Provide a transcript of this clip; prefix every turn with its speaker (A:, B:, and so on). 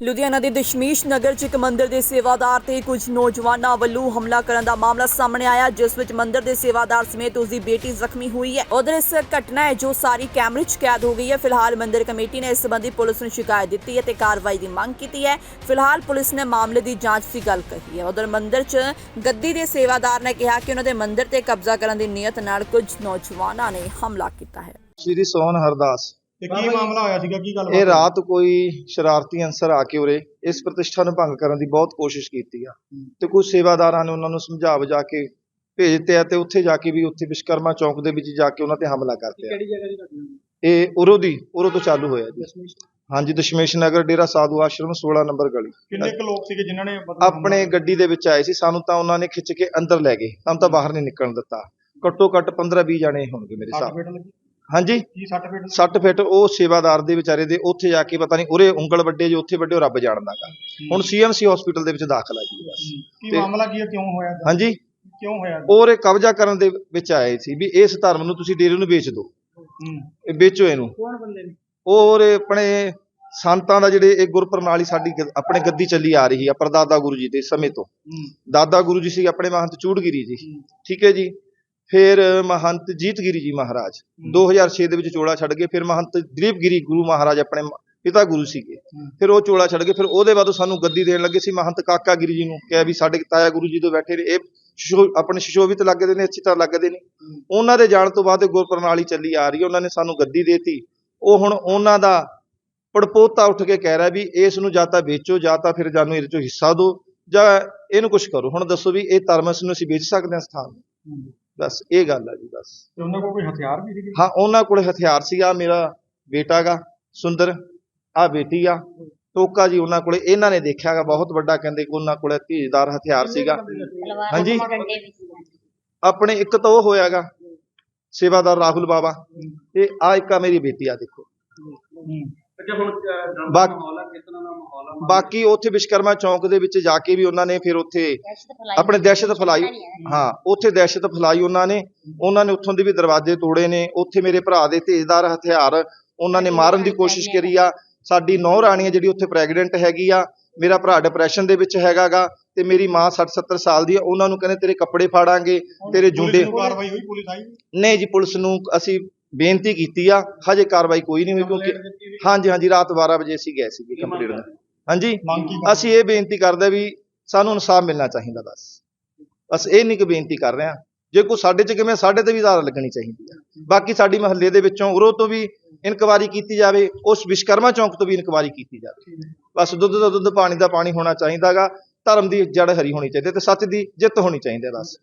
A: ਲੁਧਿਆਣਾ ਦੇ ਦਸ਼ਮੇਸ਼ ਨਗਰ 'ਚ ਇੱਕ ਮੰਦਿਰ ਦੇ ਸੇਵਾਦਾਰ ਤੇ ਕੁਝ ਨੌਜਵਾਨਾਂ ਵੱਲੋਂ ਹਮਲਾ ਕਰਨ ਦਾ ਮਾਮਲਾ ਸਾਹਮਣੇ ਆਇਆ, ਜਿਸ ਵਿੱਚ ਮੰਦਿਰ ਦੇ ਸੇਵਾਦਾਰ ਸਮੇਤ ਉਸ ਦੀ ਬੇਟੀ ਜ਼ਖਮੀ ਹੋਈ ਹੈ। ਉਧਰ ਇਸ ਘਟਨਾ ਹੈ ਜੋ ਸਾਰੀ ਕੈਮਰੇ 'ਚ ਕੈਦ ਹੋ ਗਈ ਹੈ। ਫਿਲਹਾਲ ਮੰਦਿਰ ਕਮੇਟੀ ਨੇ ਇਸ ਸੰਬੰਧੀ ਪੁਲਿਸ ਨੂੰ ਸ਼ਿਕਾਇਤ ਦਿੱਤੀ ਹੈ ਤੇ ਕਾਰਵਾਈ ਦੀ ਮੰਗ ਕੀਤੀ ਹੈ। ਫਿਲਹਾਲ ਪੁਲਿਸ ਨੇ ਮਾਮਲੇ ਦੀ ਜਾਂਚ ਦੀ ਗੱਲ ਕਹੀ ਹੈ। ਉਧਰ ਮੰਦਿਰ 'ਚ ਗੱਦੀ ਦੇ ਸੇਵਾਦਾਰ ਨੇ ਕਿਹਾ ਕਿ ਉਹਨਾਂ ਦੇ ਮੰਦਿਰ ਤੇ ਕਬਜ਼ਾ ਕਰਨ ਦੀ ਨੀਅਤ ਨਾਲ ਕੁਝ ਨੌਜਵਾਨਾਂ ਨੇ ਹਮਲਾ ਕੀਤਾ ਹੈ।
B: ਸ਼੍ਰੀ ਸੋਹਨ ਹਰਦਾਸ।
C: ਤੇ ਕੀ ਮਾਮਲਾ ਹੋਇਆ ਸੀਗਾ? ਕੀ ਗੱਲ
B: ਇਹ ਰਾਤ ਕੋਈ ਸ਼ਰਾਰਤੀ ਅੰਸਰ ਆ ਕੇ ਉਰੇ ਇਸ ਪ੍ਰਤਿਸ਼ਠਾ ਨੂੰ ਭੰਗ ਕਰਨ ਦੀ ਬਹੁਤ ਕੋਸ਼ਿਸ਼ ਕੀਤੀ ਆ। ਤੇ ਕੁਝ ਸੇਵਾਦਾਰਾਂ ਨੇ ਉਹਨਾਂ ਨੂੰ ਸਮਝਾ ਬੁਝਾ ਕੇ ਭੇਜ ਦਿੱਤੇ ਆ ਤੇ ਉੱਥੇ ਜਾ ਕੇ ਵੀ ਉੱਥੇ ਵਿਸ਼ਕਰਮਾ ਚੌਂਕ ਦੇ ਵਿੱਚ ਜਾ ਕੇ ਉਹਨਾਂ ਤੇ ਹਮਲਾ ਕਰਤੇ ਆ
C: ਕਿਹੜੀ ਜਗ੍ਹਾ ਦੀ ਘਟਨਾ
B: ਇਹ ਉਰੋਂ ਦੀ ਉਰੋਂ ਤੋਂ ਚਾਲੂ ਹੋਇਆ ਜੀ। ਹਾਂਜੀ ਦਸ਼ਮੇਸ਼ ਨਗਰ ਡੇਰਾ ਸਾਧੂ ਆਸ਼ਰਮ 16 ਨੰਬਰ ਗਲੀ।
C: ਕਿੰਨੇ ਕੁ ਲੋਕ ਸੀਗੇ ਜਿਨ੍ਹਾਂ ਨੇ
B: ਆਪਣੇ ਗੱਡੀ ਦੇ ਵਿੱਚ ਆਏ ਸੀ ਸਾਨੂੰ ਤਾਂ ਉਹਨਾਂ ਨੇ ਖਿੱਚ ਕੇ ਅੰਦਰ ਲੈ ਗਏ। ਸਾਨੂੰ ਤਾਂ ਬਾਹਰ ਨਹੀਂ ਨਿਕਲਣ ਦਿੱਤਾ। ਘੱਟੋ ਘੱਟ 15 20 ਜਣੇ ਹੋਣਗੇ ਮੇਰੇ
C: 60
B: ਹਿਸਾਬ
C: ਫੀਟ ਲੱਗੀ?
B: ਹਾਂਜੀ।
C: ਕੀ 60 ਫੀਟ
B: 60 ਫਿੱਟ ਉਹ ਸੇਵਾਦਾਰ ਦੇ ਵਿਚਾਰੇ ਦੇ ਉੱਥੇ ਜਾ ਕੇ ਪਤਾ ਨਹੀਂ ਉਰੇ ਉਂਗਲ ਵੱਡੇ ਜੋ ਉੱਥੇ ਵੱਡੇ ਉਹ ਰੱਬ ਜਾਣਦਾਗਾ ਹੁਣ ਸੀਐਮਸੀ ਹਸਪੀਟਲ ਦੇ ਵਿੱਚ ਦਾਖਲ ਆ ਜੀ ਬਸ।
C: ਕੀ
B: ਤੇ-
C: ਮਾਮਲਾ ਕੀ ਹੈ? ਕਿਉਂ ਹੋਇਆ ਏਦਾਂ?
B: ਹਾਂਜੀ।
C: ਕਿਉਂ ਹੋਇਆ
B: ਔਰ ਇਹ ਕਬਜ਼ਾ ਕਰਨ ਦੇ ਵਿੱਚ ਆਏ ਸੀ ਵੀ ਇਸ ਧਰਮ ਨੂੰ ਤੁਸੀਂ ਡੇਰੇ ਨੂੰ ਵੇਚ ਦਿਓ
C: ਹੂੰ।
B: ਇਹ ਵੇਚੋ ਇਹਨੂੰ।
C: ਕੌਣ ਬੰਦੇ ਨੇ?
B: ਔਰ ਇਹ ਆਪਣੇ ਸੰਤਾਂ ਦਾ ਜਿਹੜੇ ਇਹ ਗੁਰਪ੍ਰਣਾਲੀ ਸਾਡੀ ਗ- ਆਪਣੇ ਗੱਦੀ ਚੱਲੀ ਆ ਰਹੀ ਆ ਪਰਦਾਦਾ ਗੁਰੂ ਜੀ ਦੇ ਸਮੇਂ ਤੋਂ।
C: ਹੂੰ।
B: ਦਾਦਾ ਗੁਰੂ ਜੀ ਸੀ ਆਪਣੇ ਮਹੰਤ ਚੂੜਗਿਰੀ ਜੀ। ਠੀਕ ਹੈ ਜੀ। ਫਿਰ ਮਹੰਤ ਜੀਤਗਿਰੀ ਜੀ ਮਹਾਰਾਜ। 2006 ਦੇ ਵਿੱਚ ਚੋਲਾ ਛੱਡ ਗਏ ਫਿਰ ਮਹੰਤ ਦਲੀਪਗਿਰੀ ਗੁਰੂ ਮਹਾਰਾਜ ਆਪਣੇ ਪਿਤਾ ਗੁਰੂ ਸੀਗੇ। ਫਿਰ ਉਹ ਚੋਲਾ ਛੱਡ ਗਏ ਫਿਰ ਉਹਦੇ ਬਾਅਦ ਸਾਨੂੰ ਗੱਦੀ ਦੇਣ ਲੱਗੇ ਸੀ। ਮਹੰਤ ਕਾਕਾ ਗਿਰੀ ਜੀ ਨੂੰ ਕਿਹਾ ਵੀ ਸਾਡੇ ਤਾਇਆ ਗੁਰੂ ਜੀ ਤੋਂ ਬੈਠੇ ਨੇ ਇਹ ਆਪਣੇ ਸ਼ਿਸ਼ੋਭਿਤ ਲੱਗਦੇ ਨੇ ਅੱਛੀ ਤਰ੍ਹਾਂ ਲੱਗਦੇ ਨੇ। ਉਹਨਾਂ ਦੇ ਜਾਣ ਤੋਂ ਬਾਅਦ ਗੁਰਪ੍ਰਣਾਲੀ ਚੱਲੀ ਆ ਰਹੀ ਹੈ ਉਹਨਾਂ ਨੇ ਸਾਨੂੰ ਗੱਦੀ ਦੇਤੀ। ਉਹ ਹੁਣ ਉਹਨਾਂ ਦਾ ਪੜਪੋਤਾ ਉੱਠ ਕੇ ਕਹਿ ਰਿਹਾ ਵੀ ਇਸ ਨੂੰ ਜਾਂ ਤਾਂ ਵੇਚੋ ਜਾਂ ਤਾਂ ਫਿਰ ਜਾਨੂੰ ਇਹਦੇ ਚੋਂ ਹਿੱਸਾ ਦਿਓ ਜਾਂ ਇਹਨੂੰ ਕੁਝ ਕਰੋ। ਹੁਣ ਦੱਸੋ ਵੀ ਇਹ ਧਰਮ ਨੂੰ ਅਸੀਂ ਵੇਚ ਸਕਦੇ ਹਾਂ ਸਥਾਨ ਨੂੰ? ਬਸ ਇਹ ਗੱਲ ਆ ਜੀ ਬਸ
C: ਤੇ ਉਹਨਾਂ ਕੋਲ ਕੋਈ ਹਥਿਆਰ ਵੀ ਸੀਗੇ?
B: ਹਾਂ ਉਹਨਾਂ ਕੋਲ ਹਥਿਆਰ ਸੀ ਆ ਮੇਰਾ ਬੇਟਾ ਗਾ ਸੁੰਦਰ ਆ ਬੇਟੀ ਆ ਟੋਕਾ ਜੀ ਉਹਨਾਂ ਕੋਲੇ ਇਹਨਾਂ ਨੇ ਦੇਖਿਆਗਾ ਬਹੁਤ ਵੱਡਾ ਕਹਿੰਦੇ ਕਿ ਉਹਨਾਂ ਕੋਲੇ ਧੀਜਦਾਰ ਹਥਿਆਰ ਸੀਗਾ। ਹਾਂਜੀ। ਆਪਣੇ ਇੱਕ ਤਾਂ ਉਹ ਹੋਇਆਗਾ ਸੇਵਾਦਾਰ ਰਾਹੁਲ ਬਾਬਾ ਤੇ ਆ ਇੱਕ ਆ ਮੇਰੀ ਬੇਟੀ ਆ ਦੇਖੋ।
C: ਹੂੰ
B: ਬਾਕੀ ਬਾਕੀ ਉੱਥੇ ਵਿਸ਼ਕਰਮਾ ਚੌਂਕ ਦੇ ਵਿੱਚ ਜਾ ਕੇ ਵੀ ਉਹਨਾਂ ਨੇ ਫਿਰ ਉੱਥੇ ਆਪਣੇ ਦਹਿਸ਼ਤ ਫੈਲਾਈ। ਹਾਂ। ਉੱਥੇ ਦਹਿਸ਼ਤ ਫੈਲਾਈ ਉਹਨਾਂ ਨੇ। ਉਹਨਾਂ ਨੇ ਉੱਥੋਂ ਦੇ ਵੀ ਦਰਵਾਜ਼ੇ ਤੋੜੇ ਨੇ। ਉੱਥੇ ਮੇਰੇ ਭਰਾ ਦੇ ਤੇਜ਼ਦਾਰ ਹਥਿਆਰ ਉਹਨਾਂ ਨੇ ਮਾਰਨ ਦੀ ਕੋਸ਼ਿਸ਼ ਕਰੀ ਆ। ਸਾਡੀ ਨੌ ਰਾਣੀ ਆ ਜਿਹੜੀ ਉੱਥੇ ਪ੍ਰੈਗਨੈਂਟ ਹੈਗੀ ਆ ਮੇਰਾ ਭਰਾ ਡਿਪਰੈਸ਼ਨ ਦੇ ਵਿੱਚ ਹੈਗਾਗਾ ਤੇ ਮੇਰੀ ਮਾਂ 60 70 ਸਾਲ ਦੀ ਆ। ਉਹਨਾਂ ਨੂੰ ਕਹਿੰਦੇ ਤੇਰੇ ਕੱਪੜੇ ਫਾੜਾਂਗੇ ਤੇਰੇ ਜੁੰਡੇ
C: ਪੁਲਿਸ ਨੂੰ ਕਾਰਵਾਈ ਹੋਈ? ਪੁਲਿਸ ਆਈ
B: ਨਹੀਂ ਜੀ ਪੁਲਿਸ ਨੂੰ ਅਸੀਂ ਬੇਨਤੀ ਕੀਤੀ ਆ ਹਜੇ ਕਾਰਵਾਈ ਕੋਈ ਨਹੀਂ ਹੋਈ ਕਿਉਂਕਿ ਹਾਂਜੀ ਹਾਂਜੀ ਰਾਤ 12 ਵਜੇ ਅਸੀਂ ਗਏ ਸੀਗੇ ਕੰਪਲੀਟ। ਹਾਂਜੀ ਅਸੀਂ ਇਹ ਬੇਨਤੀ ਕਰਦੇ ਵੀ ਸਾਨੂੰ ਇਨਸਾਫ ਮਿਲਣਾ ਚਾਹੀਦਾ ਬਸ। ਬਸ ਇਹ ਨਹੀਂ ਕਿ ਬੇਨਤੀ ਕਰ ਰਹੇ ਹਾਂ। ਜੇ ਕੋਈ ਸਾਡੇ ਚ ਕਿਵੇਂ ਸਾਡੇ ਤੇ ਵੀ ਜ਼ਾਰਾ ਲੱਗਣੀ ਚਾਹੀਦੀ ਆ। ਬਾਕੀ ਸਾਡੀ ਮਹੱਲੇ ਦੇ ਵਿੱਚੋਂ ਉਰੋਂ ਤੋਂ ਵੀ ਇਨਕੁਆਰੀ ਕੀਤੀ ਜਾਵੇ ਉਸ ਵਿਸ਼ਕਰਮਾ ਚੌਂਕ ਤੋਂ ਵੀ ਇਨਕੁਆਰੀ ਕੀਤੀ ਜਾਵੇ। ਬਸ ਦੁੱਧ ਦਾ ਦੁੱਧ ਪਾਣੀ ਦਾ ਪਾਣੀ ਹੋਣਾ ਚਾਹੀਦਾਗਾ ਧਰਮ ਦੀ ਜੜ ਹਰੀ ਹੋਣੀ ਚਾਹੀਦੀ ਤੇ ਸੱਚ ਦੀ ਜਿੱਤ ਹੋਣੀ ਚਾਹੀਦੀ ਬਸ।